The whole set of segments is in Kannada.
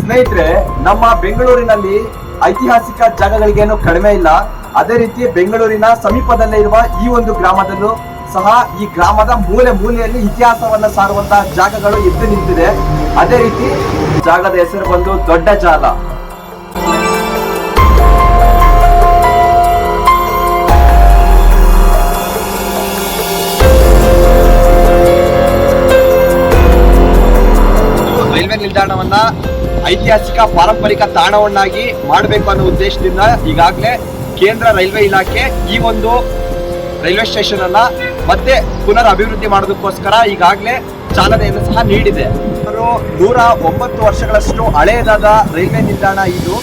ಸ್ನೇಹಿತರೆ, ನಮ್ಮ ಬೆಂಗಳೂರಿನಲ್ಲಿ ಐತಿಹಾಸಿಕ ಜಾಗಗಳಿಗೇನು ಕಡಿಮೆ ಇಲ್ಲ. ಅದೇ ರೀತಿ ಬೆಂಗಳೂರಿನ ಸಮೀಪದಲ್ಲೇ ಇರುವ ಈ ಒಂದು ಗ್ರಾಮದಲ್ಲೂ ಸಹ ಈ ಗ್ರಾಮದ ಮೂಲೆ ಮೂಲೆಯಲ್ಲಿ ಇತಿಹಾಸವನ್ನ ಸಾರುವಂತಹ ಜಾಗಗಳು ಎದ್ದು ನಿಂತಿದೆ. ಅದೇ ರೀತಿ ಜಾಗದ ಹೆಸರು ಬಂದು ದೊಡ್ಡ ಜಾಲ. ರೈಲ್ವೆ ನಿಲ್ದಾಣವನ್ನ ಐತಿಹಾಸಿಕ ಪಾರಂಪರಿಕ ತಾಣವನ್ನಾಗಿ ಮಾಡಬೇಕು ಅನ್ನೋ ಉದ್ದೇಶದಿಂದ ಈಗಾಗಲೇ ಕೇಂದ್ರ ರೈಲ್ವೆ ಇಲಾಖೆ ಈ ಒಂದು ರೈಲ್ವೆ ಸ್ಟೇಷನ್ ಅನ್ನ ಮತ್ತೆ ಪುನರ್ ಅಭಿವೃದ್ಧಿ ಮಾಡೋದಕ್ಕೋಸ್ಕರ ಈಗಾಗಲೇ ಚಾಲನೆಯನ್ನು ಸಹ ನೀಡಿದೆ. ಸುಮಾರು ನೂರ ಒಂಬತ್ತು ವರ್ಷಗಳಷ್ಟು ಹಳೆಯದಾದ ರೈಲ್ವೆ ನಿಲ್ದಾಣ ಇದು.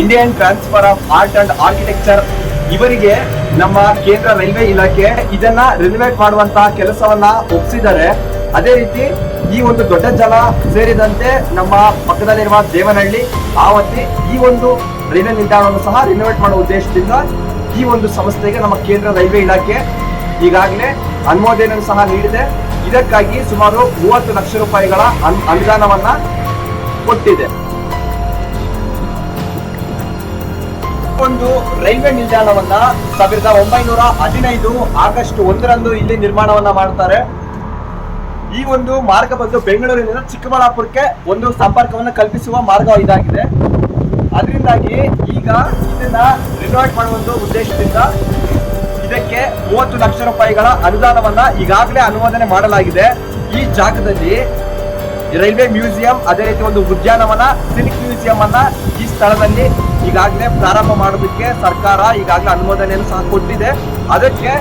Indian transfer of art and architecture ಇವರಿಗೆ ನಮ್ಮ ಕೇಂದ್ರ ರೈಲ್ವೆ ಇಲಾಖೆ ಇದನ್ನ ರಿನೋವೇಟ್ ಮಾಡುವಂತಹ ಕೆಲಸವನ್ನ ಒಪ್ಪಿಸಿದ್ದಾರೆ ಅದೇ ರೀತಿ ಈ ಒಂದು ದೊಡ್ಡ ಜಲ ಸೇರಿದಂತೆ ನಮ್ಮ ಪಕ್ಕದಲ್ಲಿರುವ ದೇವನಹಳ್ಳಿ ಆವತಿ ಈ ಒಂದು ರೈಲ್ವೆ ನಿಲ್ದಾಣವನ್ನು ಸಹ ರಿನೋವೇಟ್ ಮಾಡುವ ಉದ್ದೇಶದಿಂದ ಈ ಒಂದು ಸಂಸ್ಥೆಗೆ ನಮ್ಮ ಕೇಂದ್ರ ರೈಲ್ವೆ ಇಲಾಖೆ ಈಗಾಗಲೇ ಅನುಮೋದನೆ ಸಹ ನೀಡಿದೆ. ಇದಕ್ಕಾಗಿ ಸುಮಾರು ಮೂವತ್ತು ಲಕ್ಷ ರೂಪಾಯಿಗಳ ಅನ್- ಅನುದಾನವನ್ನ ಕೊಟ್ಟಿದೆ. ಒಂದು ರೈಲ್ವೆ ನಿಲ್ದಾಣವನ್ನ ಸಾವಿರದ ಒಂಬೈನೂರ ಹದಿನೈದು ಆಗಸ್ಟ್ ಒಂದರಂದು ಇಲ್ಲಿ ನಿರ್ಮಾಣವನ್ನ ಮಾಡ್ತಾರೆ ಈ ಒಂದು ಮಾರ್ಗ ಬಂದು ಬೆಂಗಳೂರಿನಿಂದ ಚಿಕ್ಕಬಳ್ಳಾಪುರಕ್ಕೆ ಒಂದು ಸಂಪರ್ಕವನ್ನ ಕಲ್ಪಿಸುವ ಮಾರ್ಗ ಇದಾಗಿದೆ. ಅದರಿಂದಾಗಿ ಈಗ ಇದನ್ನ ರಿನೋವೇಟ್ ಮಾಡುವ ಉದ್ದೇಶದಿಂದ ಇದಕ್ಕೆ ಮೂವತ್ತು ಲಕ್ಷ ರೂಪಾಯಿಗಳ ಅನುದಾನವನ್ನ ಈಗಾಗಲೇ ಅನುಮೋದನೆ ಮಾಡಲಾಗಿದೆ. ಈ ಜಾಗದಲ್ಲಿ ರೈಲ್ವೆ ಮ್ಯೂಸಿಯಂ, ಅದೇ ರೀತಿ ಒಂದು ಉದ್ಯಾನವನ, ಸಿಲ್ಕ್ ಮ್ಯೂಸಿಯಂ ಅನ್ನ ಈ ಸ್ಥಳದಲ್ಲಿ ಈಗಾಗಲೇ ಪ್ರಾರಂಭ ಮಾಡೋದಕ್ಕೆ ಸರ್ಕಾರ ಈಗಾಗಲೇ ಅನುಮೋದನೆಯನ್ನು ಸಹ ಕೊಟ್ಟಿದೆ. ಅದಕ್ಕೆ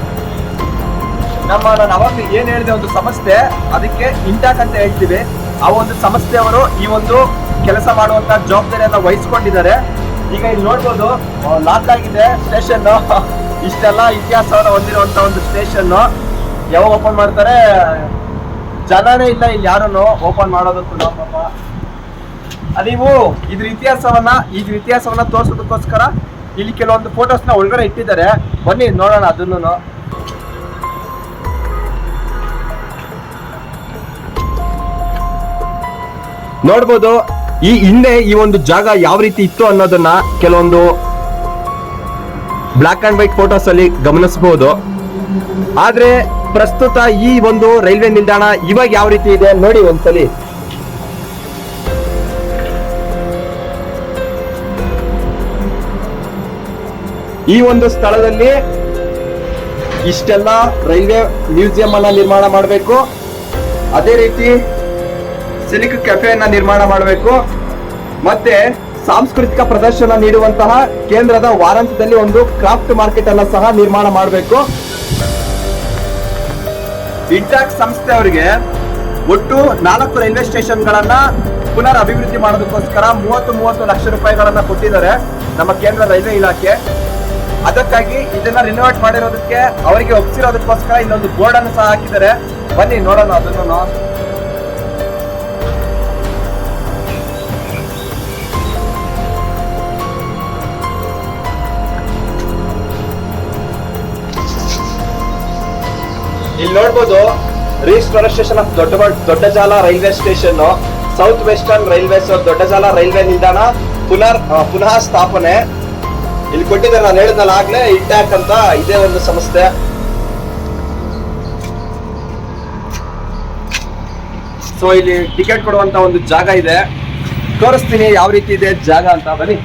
ನಮ್ಮ ನಾನು ಅವಾಗ ಏನ್ ಹೇಳಿದೆ ಒಂದು ಸಂಸ್ಥೆ, ಅದಕ್ಕೆ ಇಂಟಾಕ್ ಅಂತ ಹೇಳ್ತೀವಿ. ಆ ಒಂದು ಸಂಸ್ಥೆಯವರು ಈ ಒಂದು ಕೆಲಸ ಮಾಡುವಂತ ಜವಾಬ್ದಾರಿಯನ್ನ ವಹಿಸ್ಕೊಂಡಿದ್ದಾರೆ. ಈಗ ಇಲ್ಲಿ ನೋಡ್ಬೋದು ಲಾಕ್ ಆಗಿದೆ ಸ್ಟೇಷನ್ ಇಷ್ಟೆಲ್ಲ ಇತಿಹಾಸವನ್ನು ಹೊಂದಿರುವಂತ ಒಂದು ಸ್ಟೇಷನ್ ಯಾವಾಗ ಓಪನ್ ಮಾಡ್ತಾರೆ? ಜನನೇ ಇಲ್ಲ, ಇಲ್ಲಿ ಯಾರನ್ನು ಓಪನ್ ಮಾಡೋದಕ್ಕೂ ಪಾಪ. ನೀವು ಇದ್ರ ಇತಿಹಾಸವನ್ನ ಇದ್ರ ಇತಿಹಾಸವನ್ನ ತೋರ್ಸೋದಕ್ಕೋಸ್ಕರ ಇಲ್ಲಿ ಕೆಲವೊಂದು ಫೋಟೋಸ್ನ ಒಳಗಡೆ ಇಟ್ಟಿದ್ದಾರೆ. ಬನ್ನಿ, ನೋಡೋಣ ಅದನ್ನು ನೋಡ್ಬೋದು, ಈ ಹಿಂದೆ ಈ ಒಂದು ಜಾಗ ಯಾವ ರೀತಿ ಇತ್ತು ಅನ್ನೋದನ್ನ ಕೆಲವೊಂದು ಬ್ಲಾಕ್ ಅಂಡ್ ವೈಟ್ ಫೋಟೋಸ್ ಅಲ್ಲಿ ಗಮನಿಸಬಹುದು ಆದ್ರೆ ಪ್ರಸ್ತುತ ಈ ಒಂದು ರೈಲ್ವೆ ನಿಲ್ದಾಣ ಇವಾಗ ಯಾವ ರೀತಿ ಇದೆ ನೋಡಿ ಒಂದ್ಸಲಿ. ಈ ಒಂದು ಸ್ಥಳದಲ್ಲಿ ಇಷ್ಟೆಲ್ಲ ರೈಲ್ವೆ ಮ್ಯೂಸಿಯಂ ಅನ್ನ ನಿರ್ಮಾಣ ಮಾಡಬೇಕು. ಅದೇ ರೀತಿ ಸಿಲಿಕ್ ಕೆಫೆಯನ್ನ ನಿರ್ಮಾಣ ಮಾಡಬೇಕು. ಮತ್ತೆ ಸಾಂಸ್ಕೃತಿಕ ಪ್ರದರ್ಶನ ನೀಡುವಂತಹ ಕೇಂದ್ರದ ವಾರಾಂತ್ಯದಲ್ಲಿ ಒಂದು ಕ್ರಾಫ್ಟ್ ಮಾರ್ಕೆಟ್ ಅನ್ನ ಸಹ ನಿರ್ಮಾಣ ಮಾಡಬೇಕು. ಸಂಸ್ಥೆ ಅವ್ರಿಗೆ ಒಟ್ಟು ನಾಲ್ಕು ರೈಲ್ವೆ ಸ್ಟೇಷನ್ಗಳನ್ನ ಪುನರ್ ಅಭಿವೃದ್ಧಿ ಮಾಡೋದಕ್ಕೋಸ್ಕರ ಮೂವತ್ತು ಮೂವತ್ತು ಲಕ್ಷ ರೂಪಾಯಿಗಳನ್ನ ಕೊಟ್ಟಿದ್ದಾರೆ ನಮ್ಮ ಕೇಂದ್ರ ರೈಲ್ವೆ ಇಲಾಖೆ. ಅದಕ್ಕಾಗಿ ಇದನ್ನ ರಿನೋವೇಟ್ ಮಾಡಿರೋದಕ್ಕೆ ಅವರಿಗೆ ಒಪ್ಸಿರೋದಕ್ಕೋಸ್ಕರ ಇನ್ನೊಂದು ಬೋರ್ಡ್ ಅನ್ನು ಸಹ ಹಾಕಿದ್ದಾರೆ. ಬನ್ನಿ ನೋಡೋಣ ಅದನ್ನು ಇಲ್ಲಿ ನೋಡ್ಬೋದು ಸ್ಟೇಷನ್ ಆಫ್ ದೊಡ್ಡ ದೊಡ್ಡ ಜಾಲ railway station south western railways ದೊಡ್ಡ ಜಾಲ ರೈಲ್ವೆ ನಿಲ್ದಾಣ, ಪುನರ್ ಪುನಃ ಸ್ಥಾಪನೆ. ಇಲ್ಲಿ ಕೊಟ್ಟಿದ್ದಾರೆ, ನಾನು ಹೇಳಿದ್ನಲ್ಲ, ಆಗ್ಲೇ ಇಂಟ್ಯಾಕ್ ಅಂತ ಇದೇ ಒಂದು ಸಂಸ್ಥೆ. ಸೊ ಇಲ್ಲಿ ಟಿಕೆಟ್ ಕೊಡುವಂತ ಒಂದು ಜಾಗ ಇದೆ. ತೋರಿಸ್ತೀನಿ, ಯಾವ ರೀತಿ ಇದೆ ಜಾಗ ಅಂತ. ಬನ್ನಿ.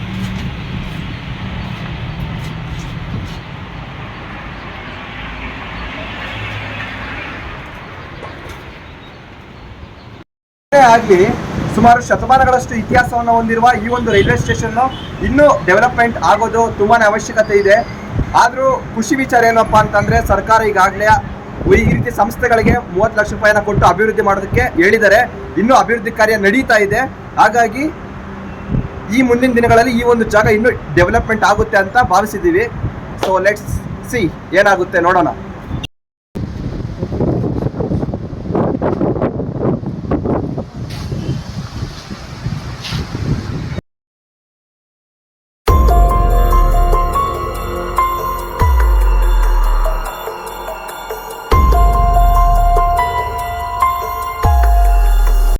ಆಗ್ಲಿ, ಸುಮಾರು ಶತಮಾನಗಳಷ್ಟು ಇತಿಹಾಸವನ್ನು ಹೊಂದಿರುವ ಈ ಒಂದು ರೈಲ್ವೆ ಸ್ಟೇಷನ್ ಇನ್ನೂ ಡೆವಲಪ್ಮೆಂಟ್ ಆಗೋದು ತುಂಬಾನೇ ಅವಶ್ಯಕತೆ ಇದೆ. ಆದರೂ ಖುಷಿ ವಿಚಾರ ಏನಪ್ಪ ಅಂತಂದ್ರೆ, ಸರ್ಕಾರ ಈಗಾಗಲೇ ಈ ರೀತಿ ಸಂಸ್ಥೆಗಳಿಗೆ ಮೂವತ್ತು ಲಕ್ಷ ರೂಪಾಯಿನ ಕೊಟ್ಟು ಅಭಿವೃದ್ಧಿ ಮಾಡೋದಕ್ಕೆ ಹೇಳಿದ್ದಾರೆ. ಇನ್ನೂ ಅಭಿವೃದ್ಧಿ ಕಾರ್ಯ ನಡೀತಾ ಇದೆ. ಹಾಗಾಗಿ ಈ ಮುಂದಿನ ದಿನಗಳಲ್ಲಿ ಈ ಒಂದು ಜಾಗ ಇನ್ನೂ ಡೆವಲಪ್ಮೆಂಟ್ ಆಗುತ್ತೆ ಅಂತ ಭಾವಿಸಿದ್ದೀವಿ. ಸೊ ಲೆಟ್ಸ್ ಸಿ ಏನಾಗುತ್ತೆ ನೋಡೋಣ.